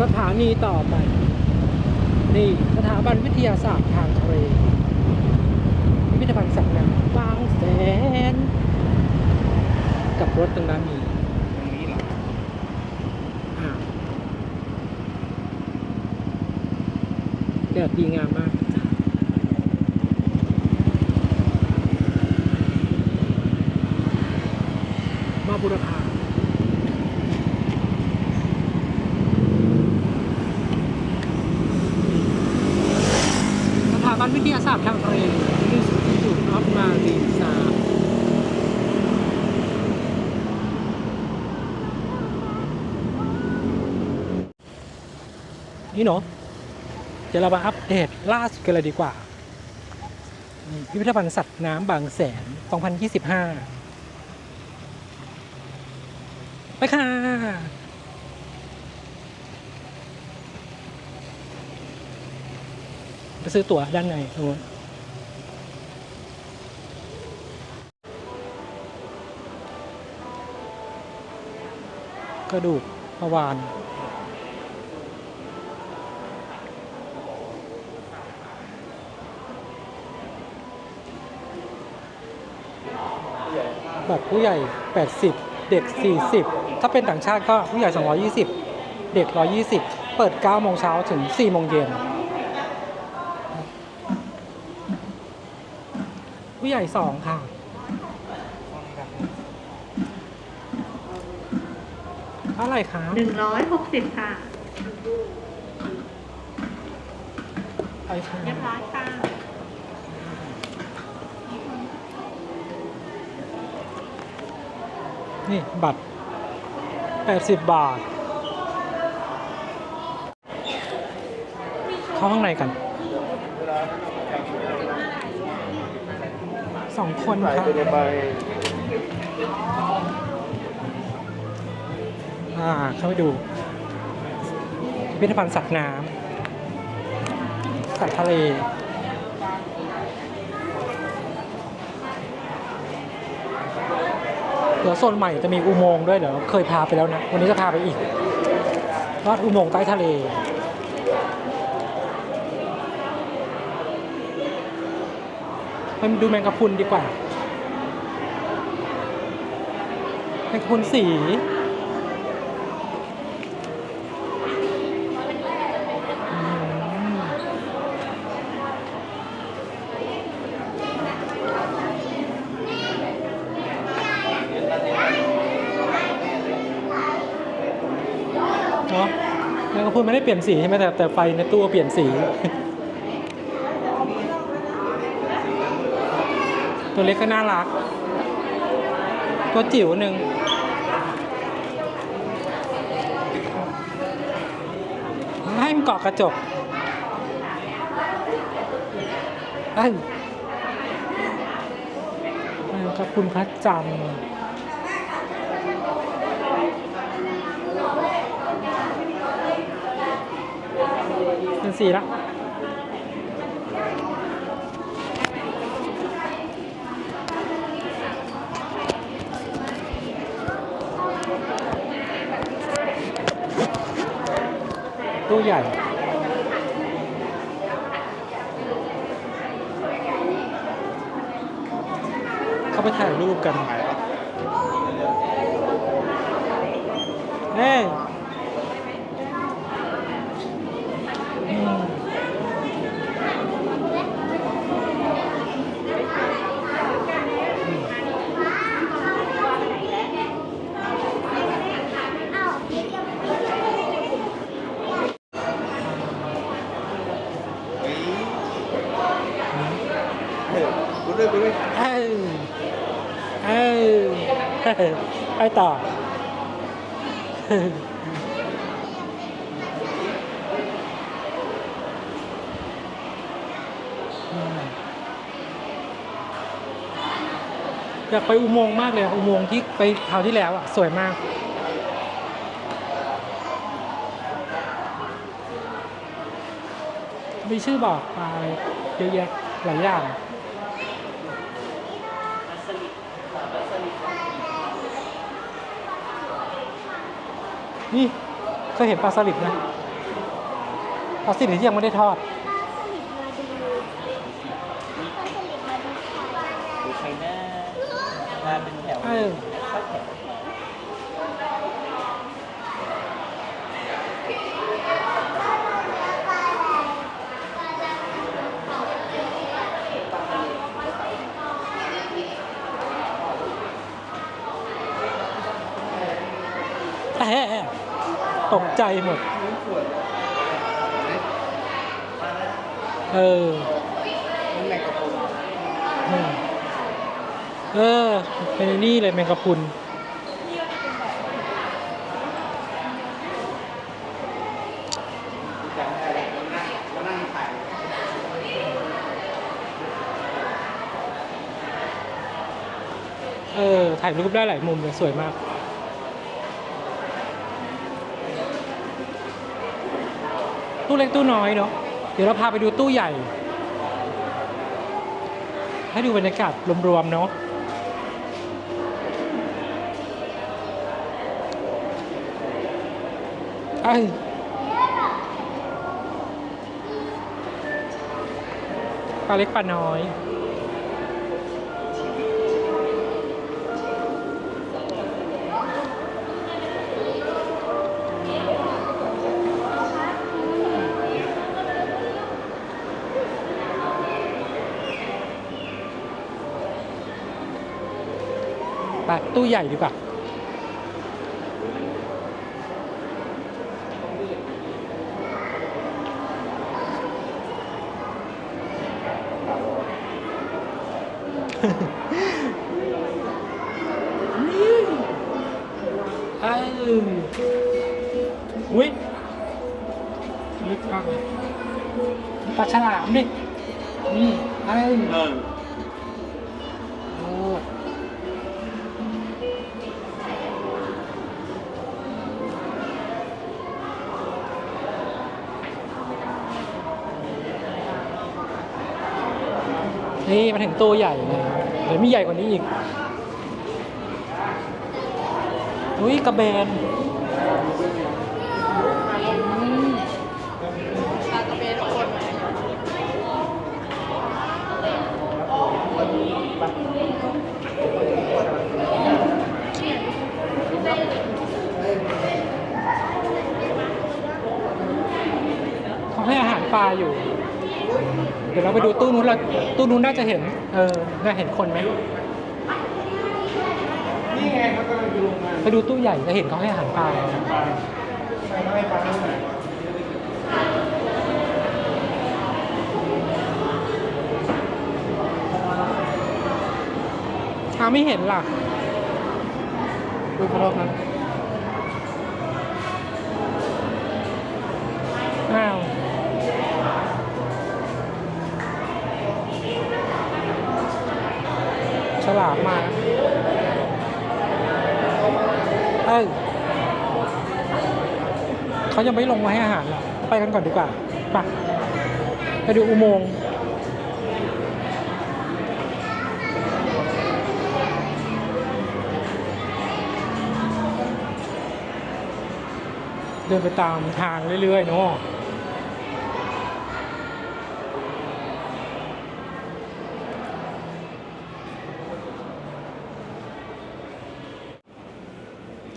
สถานีต่อไป นี่สถาบันวิทยาศาสตร์ทางทะเลพิพิธภัณฑ์สัตว์น้ำบางแสน กับรถตรงนั้นมีตรงนี้เหรออ่าแดดดีงามมากมาบุรพาสถาบันวิทยาศาสตร์ทางทะเล Institute of Marine Science นี่เนาะเดี๋ยวเรามาอัปเดตล่าสุดกันเลยดีกว่า พิพิธภัณฑ์สัตว์น้ำบางแสน 2025 ไปค่ะ ไปซื้อตั๋วด้านในตรงนู้นกระดูกปลาวาน บัตรผู้ใหญ่ 80 เด็ก 40 ถ้าเป็นต่างชาติก็ผู้ใหญ่ 220 เด็ก 120 เปิด 9 โมงเช้าถึง 4 โมงเย็น ผู้ใหญ่ 2 ค่ะเท่าไหร่คะหนึ่งร้อยหกสิบค่ะ ไปค่ะ เรียบร้อยค่ะ นี่บัตร 80 บาท เข้าข้างในกัน สองคนค่ะไปในใบอ่า เข้าไปดูพิพิธภัณฑ์สัตว์น้ำสัตว์ทะเล เดี๋ยวโซนใหม่จะมีอุโมงค์ด้วยเดี๋ยวเคยพาไปแล้วนะ วันนี้จะพาไปอีกลอดอุโมงค์ใต้ทะเลไปดูแมงกะพรุนดีกว่าแมงกะพรุนสี อืมเนาะ แมงกะพรุนไม่ได้เปลี่ยนสีใช่ไหมแต่แต่ไฟในตู้เปลี่ยนสี ตัวเล็กก็น่ารัก ตัวจิ๋วหนึ่งให้มันเกาะกระจกเอ้ยเออขอบคุณพระจันทร์เป็น สีละตัวใหญ่เข้าไปถ่ายรูปกัน เฮ้ยอืมเฮ้ยคุณ ด้วยคุณด้วยเอ้ยเอ้ยไปต่อ อยากไปอุโมงค์มากเลย อุโมงค์ที่ไปคราวที่แล้วอะ สวยมากมีชื่อบอกไปเยอะแยะหลายอย่าง นี่เคยเห็นปลาสลิดไหมปลาสลิดยังไม่ได้ทอดปลาสลิดมาดูปลาสลิดมาดูใครนะมาเป็นแถว ตกใจหมด เออ เออ เป็นนี่เลยแมงกะพรุนเออ ถ่ายรูปได้หลายมุมเลยสวยมาก เล็กตู้น้อยเนาะเดี๋ยวเราพาไปดูตู้ใหญ่ ให้ดูบรรยากาศรวมๆเนาะไอ้ปลาเล็กปลาน้อย ไปตู้ใหญ่ดีกว่า นี่มาถึงตัวใหญ่เลยเดี๋ยวมีใหญ่กว่านี้อีก อุ้ยกระเบนเขาให้อาหารปลาอยู่ ดี๋ยวเราไปดูตู้นู้นเราตู้นู้นน่าจะเห็น เออ น่าเห็นคนไหมนี่ไงเขากำลังดูมาไปดูตู้ใหญ่จะเห็นเขาให้อาหารปลาปลาไม่ให้ปลาเท่าไหร่อ้าวไม่เห็นล่ะดูขอโทษนะามมาเอ้ยเขายังไม่ลงมาให้อาหารหรอไปกันก่อนดีกว่าไปไปดูอุโมงค์เดินไปตามทางเรื่อยๆเนาะ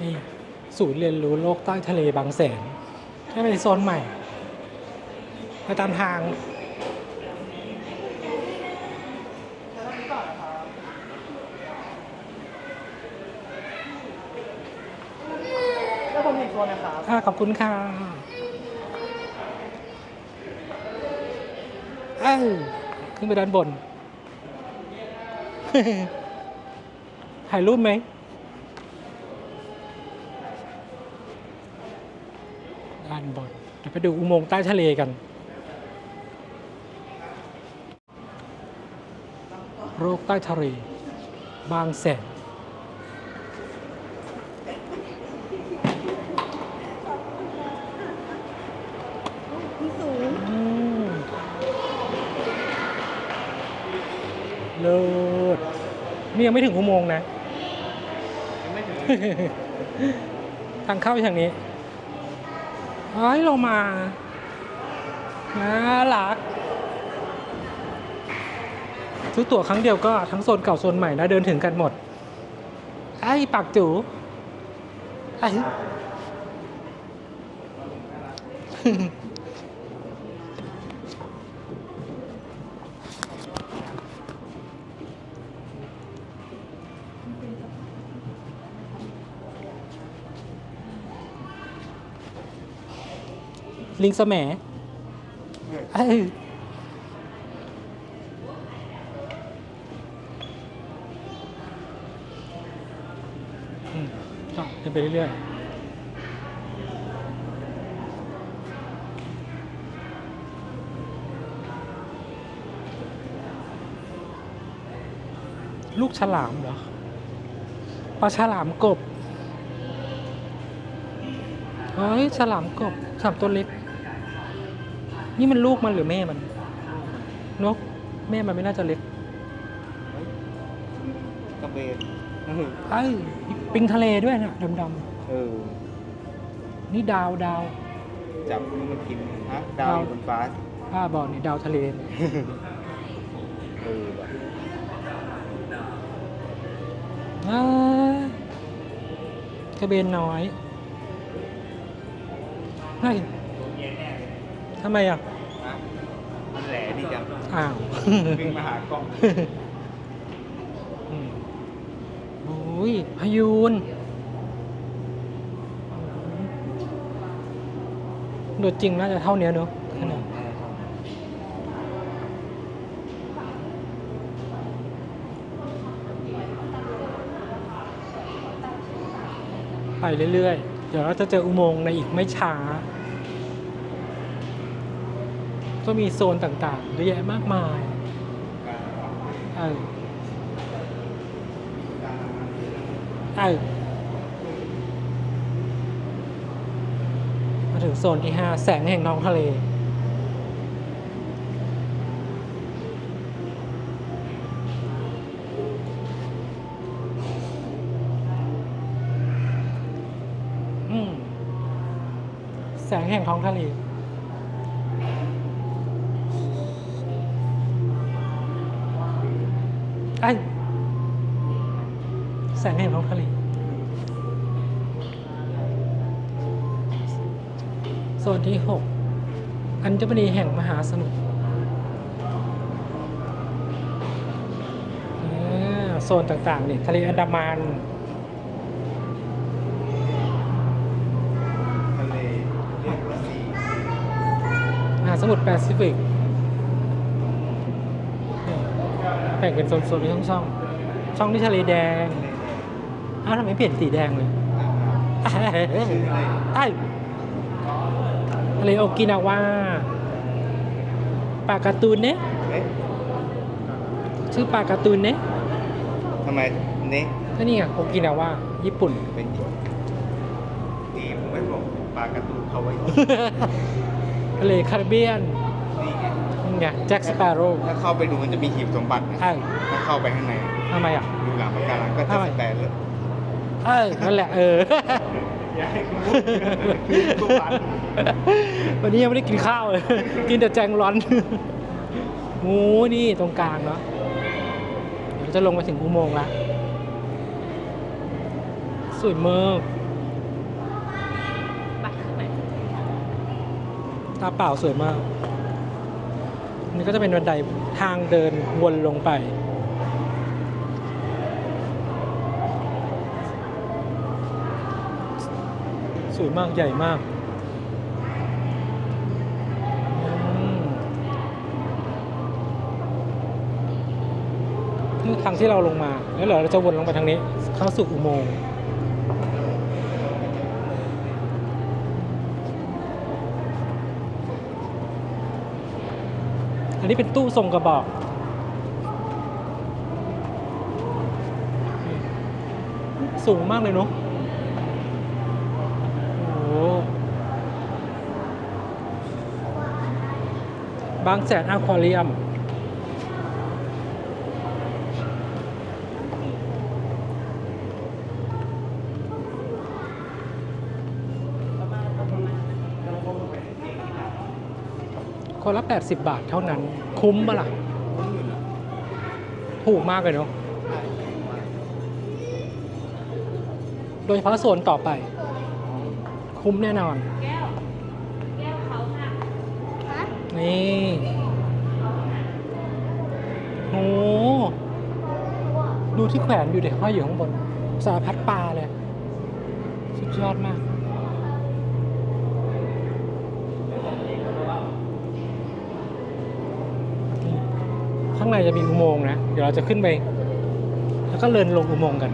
นี่ ศูนย์เรียนรู้โลกใต้ทะเลบางแสนให้เป็นโซนใหม่ไปตามทางแล้วผมอีกคนนะครับค่ะขอบคุณค่ะเอ้าขึ้นไปด้านบน ถ่ายรูปไหม ด้านบน เดี๋ยวไปดูอุโมงค์ใต้ทะเลกัน โรคใต้ทะเล บางแสนอืมเลิศนี่ยังไม่ถึงอุโมงค์นะยังไม่ถึงทางเข้าทางนี้ เฮ้ยเรามาน่ารัก ซื้อตั๋วครั้งเดียวก็ทั้งโซนเก่าโซนใหม่นะเดินถึงกันหมด ไอ้ปากจูไอ้ ลิงสมเอ้ยอืมก็เดินไปเรื่อยๆลูกฉลามเหรอปลาฉลามกบ เฮ้ย ฉลามกบฉลามตัวเล็ก นี่มันลูกมันหรือแม่มันนกแม่มันไม่น่าจะเล็กกระเบนไอ้ยปิงทะเลด้วยนะดำเออๆนี่ดาวดาวจับมันมากินฮะดาวอยู่บนฟ้าป้าบอกนี่ดาวทะเลเนี่ยเออว่ะอ่ากระเบนน้อยเฮ้ย ทำไมอะฮะมันแหลดีจังอ้าว วิ่งมาหากล้องอืมโอ้ยพยูนโดดจริงน่าจะเท่าเนี้ยเนอะขนาดไปเรื่อยๆ เดี๋ยวเราจะเจออุโมงค์ในอีกไม่ช้า ก็มีโซนต่างๆเยอะแยะมากมายเออเออมาถึงโซนที่5แสงแห่งท้องทะเลแสงแห่งท้องทะเล ไอ้ยแสงแห่งท้องทะเลโซนที่ 6 อัญมณีแห่งมหาสมุทรอ่าโซนต่างๆนี่ทะเลอันดามันทะเลเรียกว่าซีมหาสมุทรแปซิฟิกนี่แบ่งเป็นโซนๆเป็นช่องๆช่องที่ทะเลแดงอ้าวทำไมเปลี่ยนสีแดงเลยชื่ออะไอ้ทะเลโอกินาวาปลาการ์ตูนเนี่ยเอ๊ะชื่อปลาการ์ตูนเนี่ยทำไมนี่ก็นี่ไงโอกินาวาญี่ปุ่น เป็นดีผมไม่บอกปลาการ์ตูนเขาไว้ ทะเลคาริเบียน ไงแจ็คสเปาโร่ถ้าเข้าไปดูมันจะมีหีบสมบัตินะไอ้ถ้าเข้าไปข้างในทำไมอะดูหลังปะการังก็จะทำไมสแปรเลยเออนั่นแหละเอออย่าให้คุณพูดทุกวันวันนี้ยังไม่ได้กินข้าวเลย กินแต่แจงร้อนโอ้นี่ตรงกลางเนาะเดี๋ยวเราจะลงมาถึงอุโมงค์ละสวยมากไปขึ้นไปตาเปล่าสวยมากอั นี่ก็จะเป็นบันไดทางเดินวนลงไป สวยมากใหญ่มากนี่ทางที่เราลงมา แล้วเดี๋ยวเราจะวนลงไปทางนี้ เข้าสู่อุโมงค์ อันนี้เป็นตู้ทรงกระบอก สูงมากเลยเนาะบางแสนอะควาเรียม ละ 80 บาทเท่านั้น คุ้มปะล่ะ ถูกมากเลยเนาะโดยเฉพาะโซนต่อไป คุ้มแน่นอน นี่โหดูที่แขวนอยู่เด็กห้อยอยู่ข้างบน สารพัดปลาเลย สุดยอดมาก นี่ ข้างในจะมีอุโมงค์นะ เดี๋ยวเราจะขึ้นไป แล้วก็เดินลงอุโมงค์กัน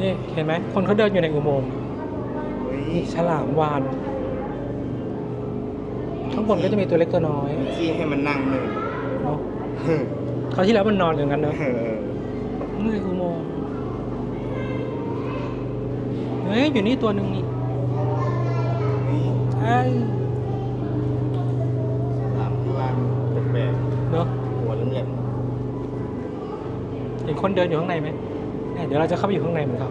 นี่เห็นไหม คนเขาเดินอยู่ในอุโมงค์เฮ้ยนี่ฉลามวาน ข้างบนก็จะมีตัวเล็กตัวน้อยที่ให้มันนั่งหนึ่งเนาะเขาวที่แล้วมันนอนอย่างนั้นเนอะเออนี่อุโมงค์ เฮ้ย อยู่นี่ตัวหนึ่งนี่นี่ไอ้ยสามข้างล่างแปลกเนาะๆหัวเหลี่ยมเห็นคนเดินอยู่ข้างในไหมเนี่ยเดี๋ยวเราจะเข้าไปอยู่ข้างในเหมือนเขา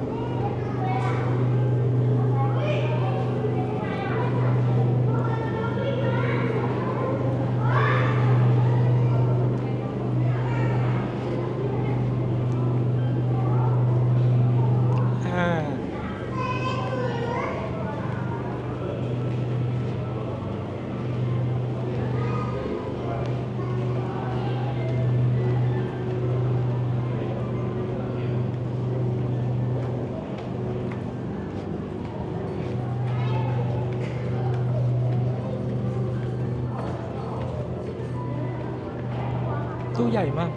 ใหญ่มาก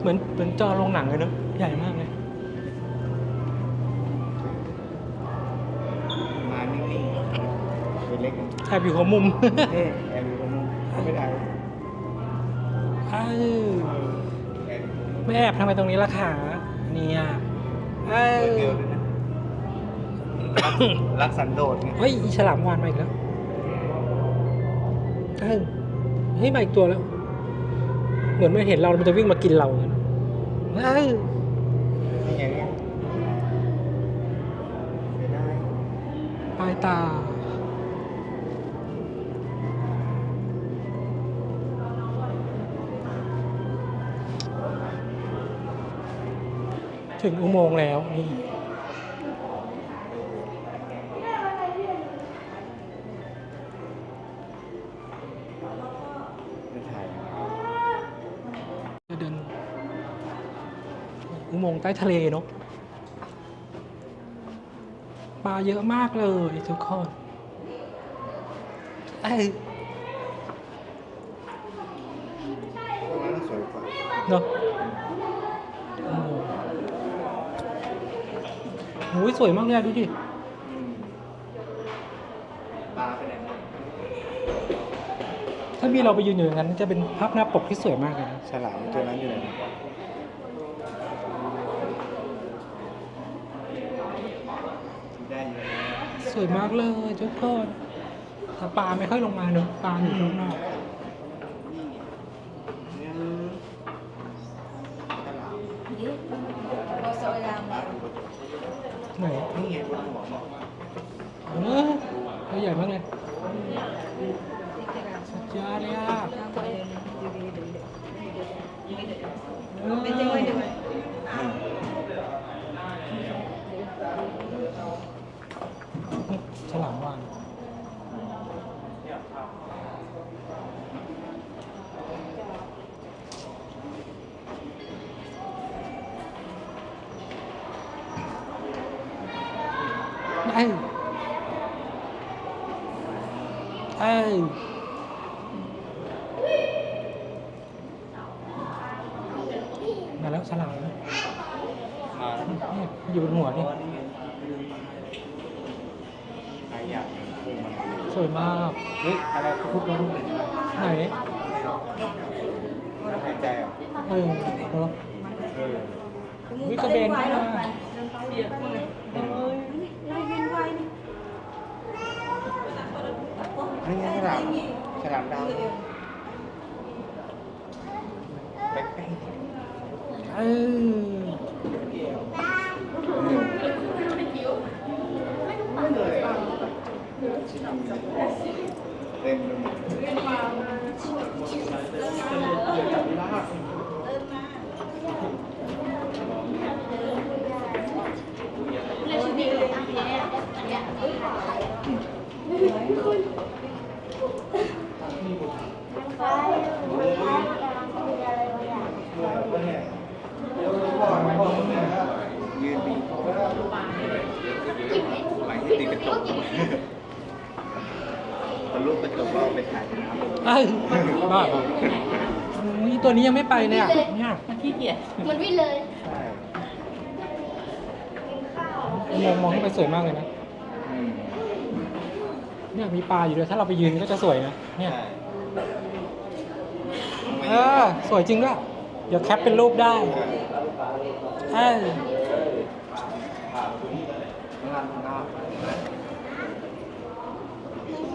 เหมือนเหมือนจอโรงหนังเลยเนอะใหญ่มากเลยๆมานิ่งๆตัวเล็กแอบอยู่หัวมุมเฮ้ยแอบอยู่ตรงนู้นไม่ได้เอ้ยแอบอยู่ตรงนู้นไม่แอบทำไมตรงนี้ล่ะขาเนี่ยเอ้ยเดียวด้วยนะรักสันโดษไงเฮ้ยอีฉลามวานมาอีกแล้วเอ้ยเฮ้ยมาอีกตัวแล้ว เหมือนมันเห็นเรา มันจะวิ่งมากินเราเนี่ยเอ้ยนี่ไงเนี่ยไม่ได้ปลายตา ถึงอุโมงค์แล้วนี่ อุโมงค์ใต้ทะเลเนาะปลาเยอะมากเลยทุกคนไอ้เนาะโมงค์โอ้ยสวยมากเลยดูดิถ้ามีเราไปยืนอยู่อย่างนั้นจะเป็นภาพหน้าปกที่สวยมากเลยนะฉลามตัวนั้นอยู่ไหนได้เยอะนะ สวยมากเลยทุกคนแต่ปลาไม่ค่อยลงมาเนอะปลาอยู่ข้างนอก เนี่ยฉลาม ไหน นี่ไงบนหัวหมอก เออตัวใหญ่มากเลยสุดยอดเลยอะเออฉลามวาน ไอ้ไอ้มาแล้วฉลามมาเนี่ยอยู่บนหัวนี่ ใครอยากพุ่งมัน สวยมาก เฮ้ยอะไรพูดมาพูดหน่อย ไหน หายใจอะ เออเนอะ เออ วิกระเบนมากเอ้ย นี่ไงฉลามฉลามดาวไปใกล้ เออ เต็มไปหมด เลยชุดนี้เลยอันนี้อันเนี้ย ฟ้ามันฟ้ากำลังคุยอะไรบางอย่าง ยืนบีบหลังที่ตีกระจกทะลุกระจกก็เอาไปถ่ายน้ำ เอ้ยบ้าเปล่านี่ตัวนี้ยังไม่ไปเลยอะเนี่ยมันขี้เกียจมันวิ่งเลยใช่มองมองขึ้นไปสวยมากเลยนะอืมเนี่ยมีปลาอยู่ด้วยถ้าเราไปยืนก็จะสวยนะเนี่ยใช่เออสวยจริงด้วยเดี๋ยวแคปเป็นรูปได้เออ งานงาน มัน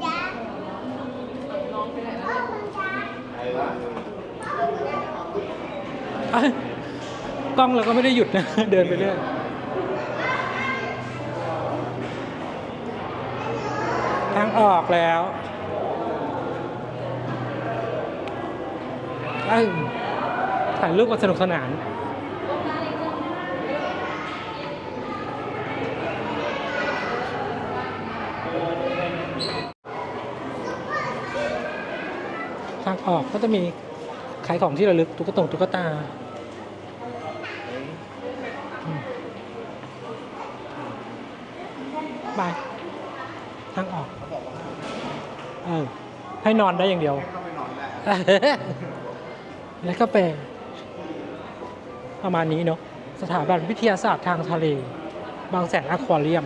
จ้าน้องไปไหนแล้วมันจ้า เออ เอ้ย กล้องเราก็ไม่ได้หยุดนะ เดินไปเรื่อยทางออกแล้วเอ้ถ่ายรูปกันสนุกสนานทางออกก็จะมีขายของที่ระลึกตุ๊กตงตุ๊กตาอืม บายทางออกเออให้นอนได้อย่างเดียวเข้าไปนอนได้แล้วก็เป็นประมาณนี้เนาะสถาบันวิทยาศาสตร์ทางทะเล บางแสนอควาเรียม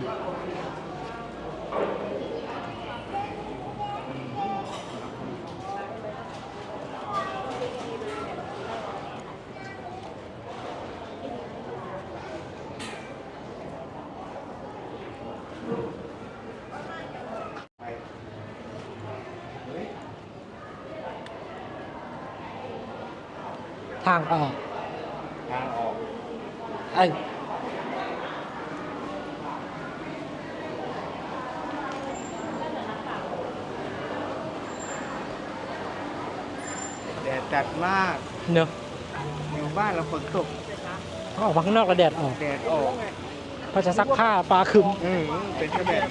ทางออกทางออกเอ้ยแดดจัดมากเนอะอยู่บ้านเราฝนตกเขาออกมาข้างนอกแล้วแดดออกแดดออกพอจะซักผ้าปลาคึม อืมเป็นแค่แบบ